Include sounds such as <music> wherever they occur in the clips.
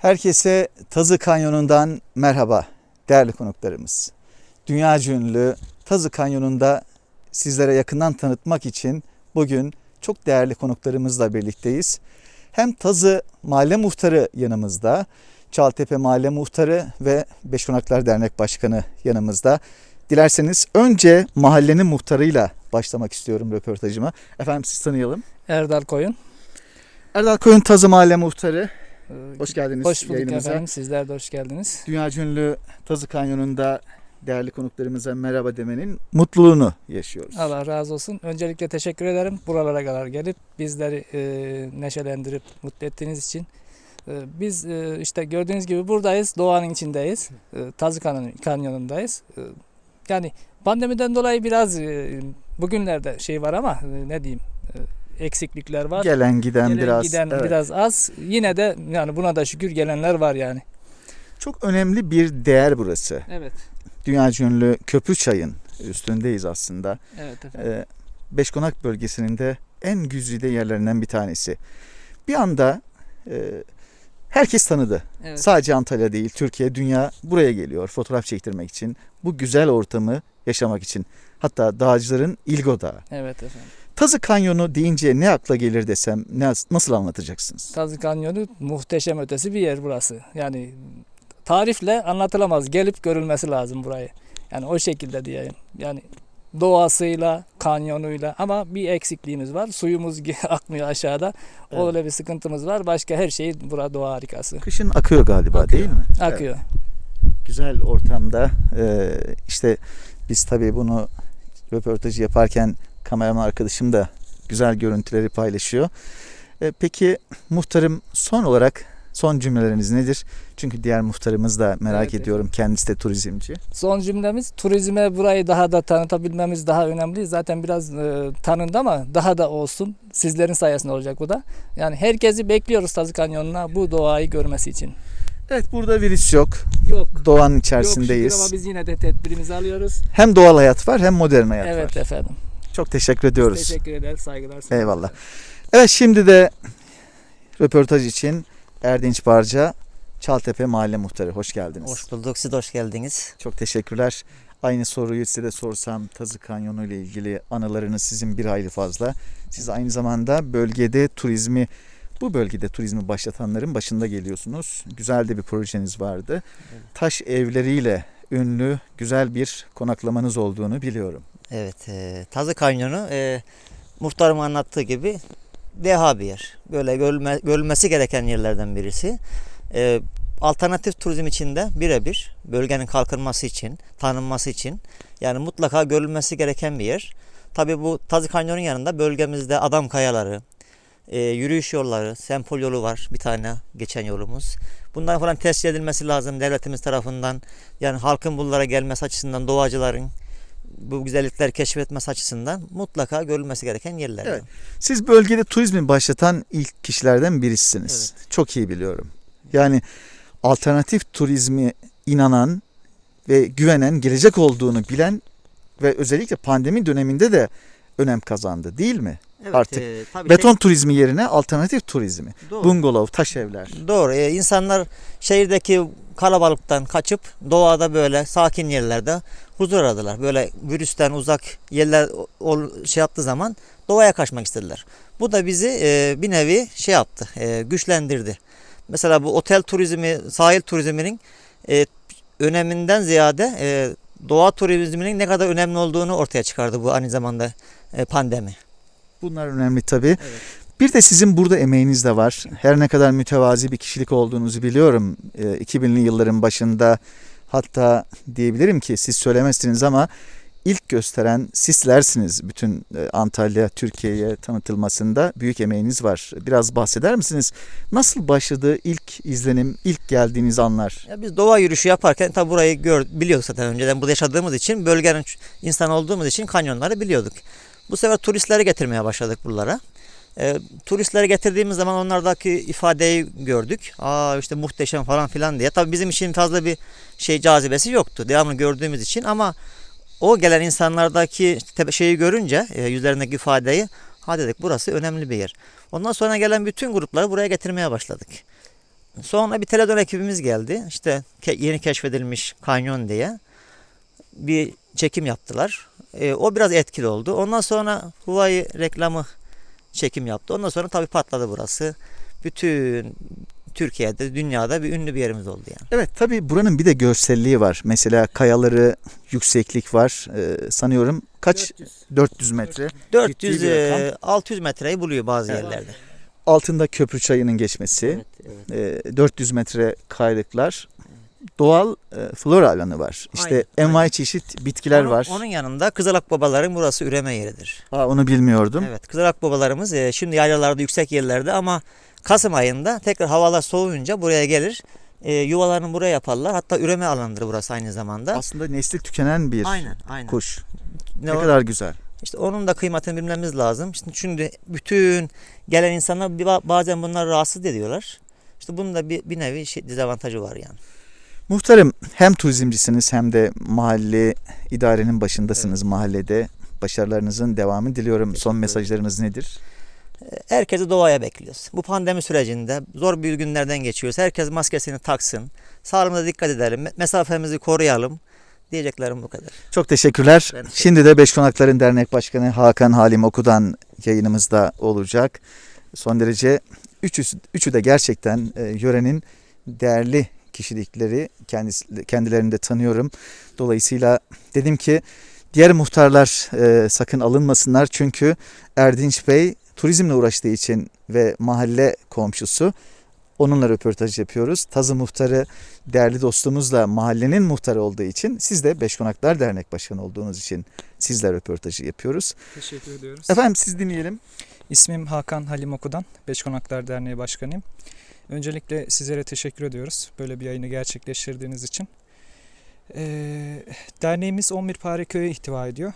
Herkese Tazı Kanyonu'ndan merhaba değerli konuklarımız. Dünyaca ünlü Tazı Kanyonu'nda sizlere yakından tanıtmak için bugün çok değerli konuklarımızla birlikteyiz. Hem Tazı Mahalle Muhtarı yanımızda, Çaltepe Mahalle Muhtarı ve Beşkonaklar Dernek Başkanı yanımızda. Dilerseniz önce mahallenin muhtarıyla başlamak istiyorum röportajıma. Efendim siz tanıyalım. Erdal Koyun. Erdal Koyun Tazı Mahalle Muhtarı. Ee, Hoş geldiniz Hoş bulduk yayınımıza. efendim. Sizler de hoş geldiniz. Dünya ünlü Tazı Kanyonu'nda değerli konuklarımıza merhaba demenin mutluluğunu yaşıyoruz. Allah razı olsun. Öncelikle teşekkür ederim. Buralara kadar gelip bizleri e, neşelendirip mutlu ettiğiniz için. E, biz e, işte gördüğünüz gibi buradayız. Doğanın içindeyiz. E, Tazı Kanyon- Kanyonu'ndayız. E, yani pandemiden dolayı biraz e, bugünlerde şey var ama e, ne diyeyim e, eksiklikler var. Gelen giden Gelen biraz giden evet. biraz az. Yine de yani buna da şükür gelenler var yani. çok önemli bir değer burası. Evet. Dünya ünlü Köprüçay'ın üstündeyiz aslında. Evet efendim. Ee, Beşkonak bölgesinin de en güzide yerlerinden bir tanesi. Bir anda e, herkes tanıdı. Evet. Sadece Antalya değil, Türkiye, dünya buraya geliyor fotoğraf çektirmek için. Bu güzel ortamı yaşamak için. Hatta dağcıların İlgo Dağı. Evet efendim. Tazı Kanyonu deyince ne akla gelir desem nasıl anlatacaksınız? Tazı Kanyonu muhteşem ötesi bir yer burası. Yani tarifle anlatılamaz. Gelip görülmesi lazım burayı. Yani o şekilde diyeyim. Yani doğasıyla, kanyonuyla ama bir eksikliğimiz var. Suyumuz <laughs> akmıyor aşağıda. Evet. Öyle bir sıkıntımız var. Başka her şey burada doğa harikası. Kışın akıyor galiba Akıyor. değil mi? Akıyor. Güzel ortamda e, işte biz tabii bunu röportajı yaparken kameraman arkadaşım da güzel görüntüleri paylaşıyor. E, peki muhtarım son olarak son cümleleriniz nedir? Çünkü diğer muhtarımız da merak Evet, ediyorum. Kendisi de turizmci. Son cümlemiz turizme burayı daha da tanıtabilmemiz daha önemli. Zaten biraz e, tanındı ama daha da olsun. Sizlerin sayesinde olacak bu da. Yani herkesi bekliyoruz Tazı Kanyonu'na bu doğayı görmesi için. Evet burada virüs yok. Yok. Doğanın Yok içerisindeyiz. şükür ama biz yine de tedbirimizi alıyoruz. Hem doğal hayat var hem modern hayat evet var. efendim. Çok teşekkür ediyoruz. Teşekkür ederiz. Saygılar. sunuyoruz. Eyvallah. Evet şimdi de röportaj için Erdinç Barca, Çaltepe Mahalle Muhtarı. Hoş geldiniz. Hoş bulduk. Siz de hoş geldiniz. Çok teşekkürler. Aynı soruyu size de sorsam Tazı Kanyonu ile ilgili anılarınız sizin bir hayli fazla. Siz aynı zamanda bölgede turizmi bu bölgede turizmi başlatanların başında geliyorsunuz. Güzel de bir projeniz vardı. Taş evleriyle ünlü güzel bir konaklamanız olduğunu biliyorum. Evet, e, Tazı Kanyonu e, muhtarım anlattığı gibi deha bir yer. Böyle görülme, görülmesi gereken yerlerden birisi. E, alternatif turizm için de birebir bölgenin kalkınması için, tanınması için yani mutlaka görülmesi gereken bir yer. Tabii bu Tazı Kanyon'un yanında bölgemizde adam kayaları, e, yürüyüş yolları, sempol yolu var bir tane geçen yolumuz. Bunların falan tescil edilmesi lazım devletimiz tarafından. Yani halkın buralara gelmesi açısından doğacıların bu güzellikleri keşfetmesi açısından mutlaka görülmesi gereken yerler. Evet. Siz bölgede turizmi başlatan ilk kişilerden birisiniz. Çok iyi biliyorum. Yani alternatif turizmi inanan ve güvenen, gelecek olduğunu bilen ve özellikle pandemi döneminde de önem kazandı değil mi? Evet, Artık e, tabii Beton turizmi yerine alternatif turizmi. şey- doğru. Bungalov, taş evler. Doğru. E, insanlar şehirdeki kalabalıktan kaçıp doğada böyle sakin yerlerde huzur aradılar. Böyle virüsten uzak yerler ol, şey yaptığı zaman doğaya kaçmak istediler. Bu da bizi e, bir nevi şey yaptı, e, güçlendirdi. Mesela bu otel turizmi, sahil turizminin e, öneminden ziyade e, doğa turizminin ne kadar önemli olduğunu ortaya çıkardı bu aynı zamanda e, pandemi. Bunlar önemli tabii. Evet. Bir de sizin burada emeğiniz de var. Her ne kadar mütevazi bir kişilik olduğunuzu biliyorum. Ee, 2000'li yılların başında hatta diyebilirim ki siz söylemezsiniz ama ilk gösteren sizlersiniz bütün e, Antalya, Türkiye'ye tanıtılmasında büyük emeğiniz var. Biraz bahseder misiniz? Nasıl başladı ilk izlenim, ilk geldiğiniz anlar? Ya biz doğa yürüyüşü yaparken tabi burayı gör, biliyorduk zaten önceden burada yaşadığımız için bölgenin insan olduğumuz için kanyonları biliyorduk. Bu sefer turistleri getirmeye başladık buralara. E, turistleri getirdiğimiz zaman onlardaki ifadeyi gördük. Aa işte muhteşem falan filan diye. Tabi bizim için fazla bir şey cazibesi yoktu. Devamlı gördüğümüz için ama o gelen insanlardaki şeyi görünce e, yüzlerindeki ifadeyi ha dedik burası önemli bir yer. Ondan sonra gelen bütün grupları buraya getirmeye başladık. Sonra bir televizyon ekibimiz geldi. İşte yeni keşfedilmiş kanyon diye bir çekim yaptılar. E, o biraz etkili oldu. Ondan sonra Huawei reklamı çekim yaptı. Ondan sonra tabii patladı burası. Bütün Türkiye'de, dünyada bir ünlü bir yerimiz oldu yani. Evet tabii buranın bir de görselliği var. Mesela kayaları, yükseklik var. Ee, sanıyorum kaç? 400 metre. 400 bir rakam. e, 600 metreyi buluyor bazı Evet. yerlerde. Altında köprü çayının geçmesi. Evet, evet. Ee, 400 metre kayalıklar. Doğal e, flora alanı var. İşte Aynen, envai çeşit bitkiler Onun- var. Onun yanında Kızılak babaların burası üreme yeridir. Aa, onu bilmiyordum. Evet, Kızılak babalarımız e, şimdi yaylalarda yüksek yerlerde ama Kasım ayında tekrar havalar soğuyunca buraya gelir. E, yuvalarını buraya yaparlar. Hatta üreme alanıdır burası aynı zamanda. Aslında nesli tükenen bir aynen, aynen. kuş. Ne Ne o- kadar güzel. İşte onun da kıymetini bilmemiz lazım. Şimdi, şimdi bütün gelen insanlar bazen bunlar rahatsız ediyorlar. İşte bunun da bir, bir nevi şey, dezavantajı var yani. Muhtarım hem turizmcisiniz hem de mahalle idarenin başındasınız mahallede. Başarılarınızın devamını diliyorum. Son mesajlarınız nedir? Herkesi doğaya bekliyoruz. Bu pandemi sürecinde zor bir günlerden geçiyoruz. Herkes maskesini taksın. Sağlığımıza dikkat edelim. me- Mesafemizi koruyalım. Diyeceklerim bu kadar. Çok teşekkürler. Ben Şimdi de Beş Konakların Dernek Başkanı Hakan Halim Oku'dan yayınımızda olacak. Son derece üçü, üçü de gerçekten e, yörenin değerli kişilikleri kendisi, kendilerini de tanıyorum. Dolayısıyla dedim ki diğer muhtarlar e, sakın alınmasınlar çünkü Erdinç Bey turizmle uğraştığı için ve mahalle komşusu onunla röportaj yapıyoruz. Tazı muhtarı değerli dostumuzla mahallenin muhtarı olduğu için siz de Beş Konaklar Dernek Başkanı olduğunuz için sizle röportajı yapıyoruz. Teşekkür ediyoruz. Efendim siz dinleyelim. İsmim Hakan Halim Okudan, Beş Konaklar Derneği Başkanıyım. Öncelikle sizlere teşekkür ediyoruz böyle bir yayını gerçekleştirdiğiniz için. Ee, derneğimiz 11 Pare Köy'e ihtiva ediyor.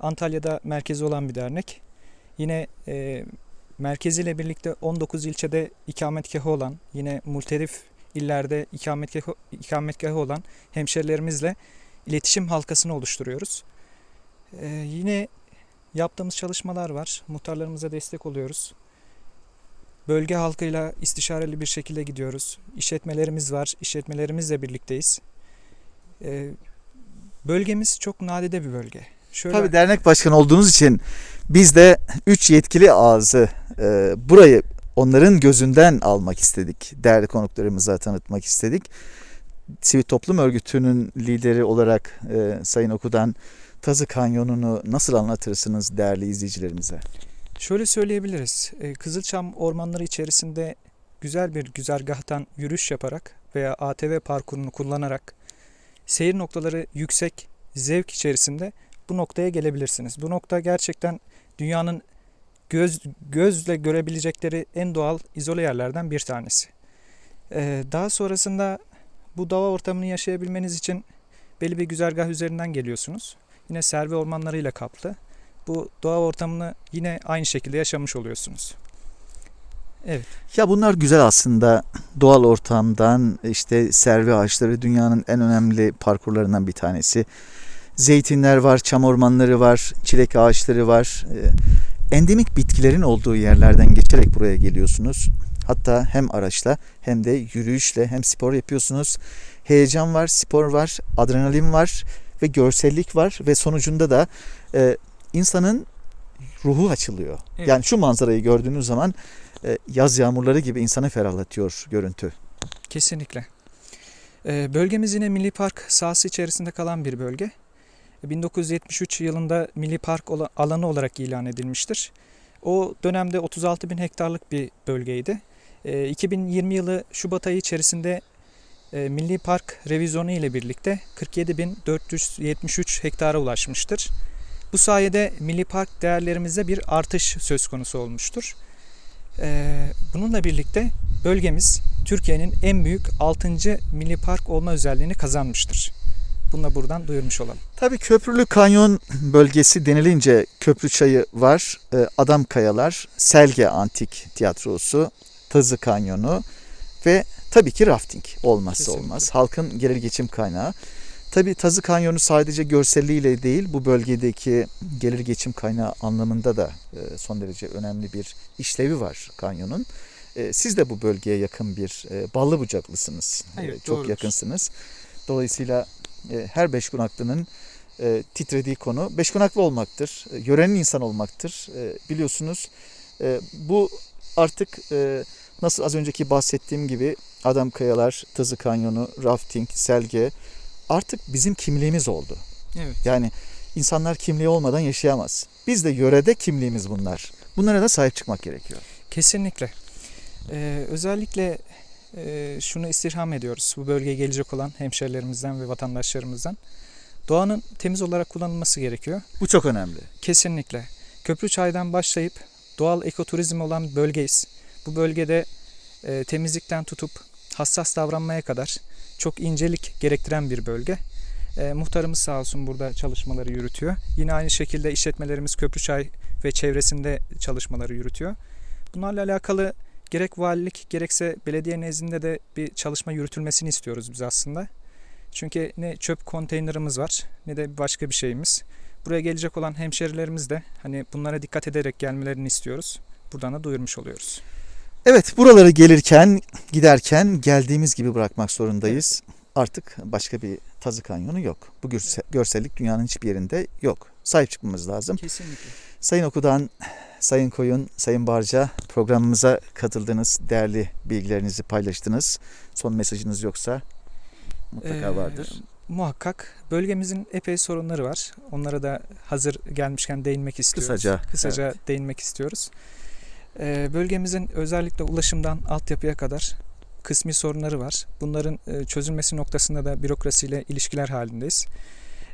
Antalya'da merkezi olan bir dernek. Yine e, merkeziyle birlikte 19 ilçede ikametgahı olan, yine multerif illerde ikametgahı, ikametgahı olan hemşerilerimizle iletişim halkasını oluşturuyoruz. Ee, yine yaptığımız çalışmalar var. Muhtarlarımıza destek oluyoruz. Bölge halkıyla istişareli bir şekilde gidiyoruz. İşletmelerimiz var. İşletmelerimizle birlikteyiz. Ee, bölgemiz çok nadide bir bölge. Şöyle Tabii dernek başkanı olduğunuz için biz de üç yetkili ağzı e, burayı onların gözünden almak istedik. Değerli konuklarımıza tanıtmak istedik. Sivil Toplum Örgütü'nün lideri olarak e, Sayın Oku'dan Tazı Kanyonu'nu nasıl anlatırsınız değerli izleyicilerimize? Şöyle söyleyebiliriz. Ee, Kızılçam ormanları içerisinde güzel bir güzergahtan yürüyüş yaparak veya ATV parkurunu kullanarak seyir noktaları yüksek, zevk içerisinde bu noktaya gelebilirsiniz. Bu nokta gerçekten dünyanın göz gözle görebilecekleri en doğal izole yerlerden bir tanesi. Ee, daha sonrasında bu doğa ortamını yaşayabilmeniz için belli bir güzergah üzerinden geliyorsunuz. Yine servi ormanlarıyla kaplı bu doğa ortamını yine aynı şekilde yaşamış oluyorsunuz. Ya bunlar güzel aslında. Doğal ortamdan işte servi ağaçları dünyanın en önemli parkurlarından bir tanesi. Zeytinler var, çam ormanları var, çilek ağaçları var. Ee, Endemik bitkilerin olduğu yerlerden geçerek buraya geliyorsunuz. Hatta hem araçla hem de yürüyüşle hem spor yapıyorsunuz. Heyecan var, spor var, adrenalin var ve görsellik var ve sonucunda da e, insanın ruhu açılıyor. Evet. Yani şu manzarayı gördüğünüz zaman e, yaz yağmurları gibi insanı ferahlatıyor görüntü. Kesinlikle. Ee, bölgemiz yine Milli Park sahası içerisinde kalan bir bölge. 1973 yılında Milli Park alanı olarak ilan edilmiştir. O dönemde 36 bin hektarlık bir bölgeydi. Ee, 2020 yılı Şubat ayı içerisinde e, Milli Park revizyonu ile birlikte 47.473 hektara ulaşmıştır. Bu sayede Milli Park değerlerimizde bir artış söz konusu olmuştur. Ee, bununla birlikte bölgemiz Türkiye'nin en büyük 6. milli park olma özelliğini kazanmıştır. Bunu da buradan duyurmuş olalım. Tabii Köprülü Kanyon bölgesi denilince Köprü Çayı var, e, Adam Kayalar, Selge Antik Tiyatrosu, Tazı Kanyonu ve tabii ki rafting olmazsa Kesinlikle. olmaz. Halkın gelir geçim kaynağı. Tabii Tazı Kanyonu sadece görselliğiyle değil bu bölgedeki gelir geçim kaynağı anlamında da e, son derece önemli bir işlevi var kanyonun. e, siz de bu bölgeye yakın bir e, ballı bucaklısınız. Evet, çok doğrudur. yakınsınız. Dolayısıyla her Beşkonaklının e, titrediği konu Beşkonaklı olmaktır. Yörenin insan olmaktır. Biliyorsunuz bu artık nasıl az önceki bahsettiğim gibi Adam Kayalar, Tazı Kanyonu, rafting, selge artık bizim kimliğimiz oldu. Evet. Yani insanlar kimliği olmadan yaşayamaz. Biz de yörede kimliğimiz bunlar. Bunlara da sahip çıkmak gerekiyor. Kesinlikle. Ee, özellikle e, şunu istirham ediyoruz bu bölgeye gelecek olan hemşerilerimizden ve vatandaşlarımızdan. Doğanın temiz olarak kullanılması gerekiyor. Bu çok önemli. Kesinlikle. Köprüçay'dan başlayıp doğal ekoturizm olan bölgeyiz. Bu bölgede e, temizlikten tutup hassas davranmaya kadar çok incelik gerektiren bir bölge. E, muhtarımız sağ olsun burada çalışmaları yürütüyor. Yine aynı şekilde işletmelerimiz Köprüçay ve çevresinde çalışmaları yürütüyor. Bunlarla alakalı gerek valilik gerekse belediye nezdinde de bir çalışma yürütülmesini istiyoruz biz aslında. Çünkü ne çöp konteynerimiz var ne de başka bir şeyimiz. Buraya gelecek olan hemşerilerimiz de hani bunlara dikkat ederek gelmelerini istiyoruz. Buradan da duyurmuş oluyoruz. Evet buraları gelirken giderken geldiğimiz gibi bırakmak zorundayız. Artık başka bir Tazı Kanyonu yok. Bu görse- görsellik dünyanın hiçbir yerinde yok. Sahip çıkmamız lazım. Kesinlikle. Sayın Oku'dan, Sayın Koyun, Sayın Barca programımıza katıldınız. Değerli bilgilerinizi paylaştınız. Son mesajınız yoksa mutlaka Ee, vardır. Muhakkak bölgemizin epey sorunları var. Onlara da hazır gelmişken değinmek istiyoruz. Kısaca, Kısaca değinmek istiyoruz. Ee, bölgemizin özellikle ulaşımdan altyapıya kadar kısmi sorunları var. Bunların e, çözülmesi noktasında da bürokrasiyle ilişkiler halindeyiz.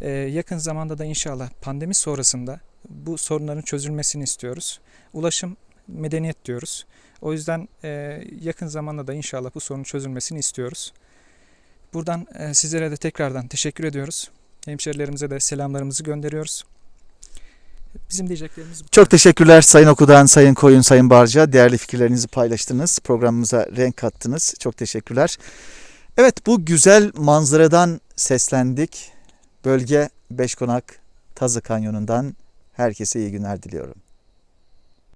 Ee, yakın zamanda da inşallah pandemi sonrasında bu sorunların çözülmesini istiyoruz. Ulaşım medeniyet diyoruz. O yüzden e, yakın zamanda da inşallah bu sorunun çözülmesini istiyoruz. Buradan e, sizlere de tekrardan teşekkür ediyoruz. Hemşerilerimize de selamlarımızı gönderiyoruz. Bizim diyeceklerimiz bu. Çok teşekkürler Sayın Oku'dan, Sayın Koyun, Sayın Barca. Değerli fikirlerinizi paylaştınız. Programımıza renk kattınız. Çok teşekkürler. Evet bu güzel manzaradan seslendik. Bölge Beşkonak Tazı Kanyonu'ndan herkese iyi günler diliyorum.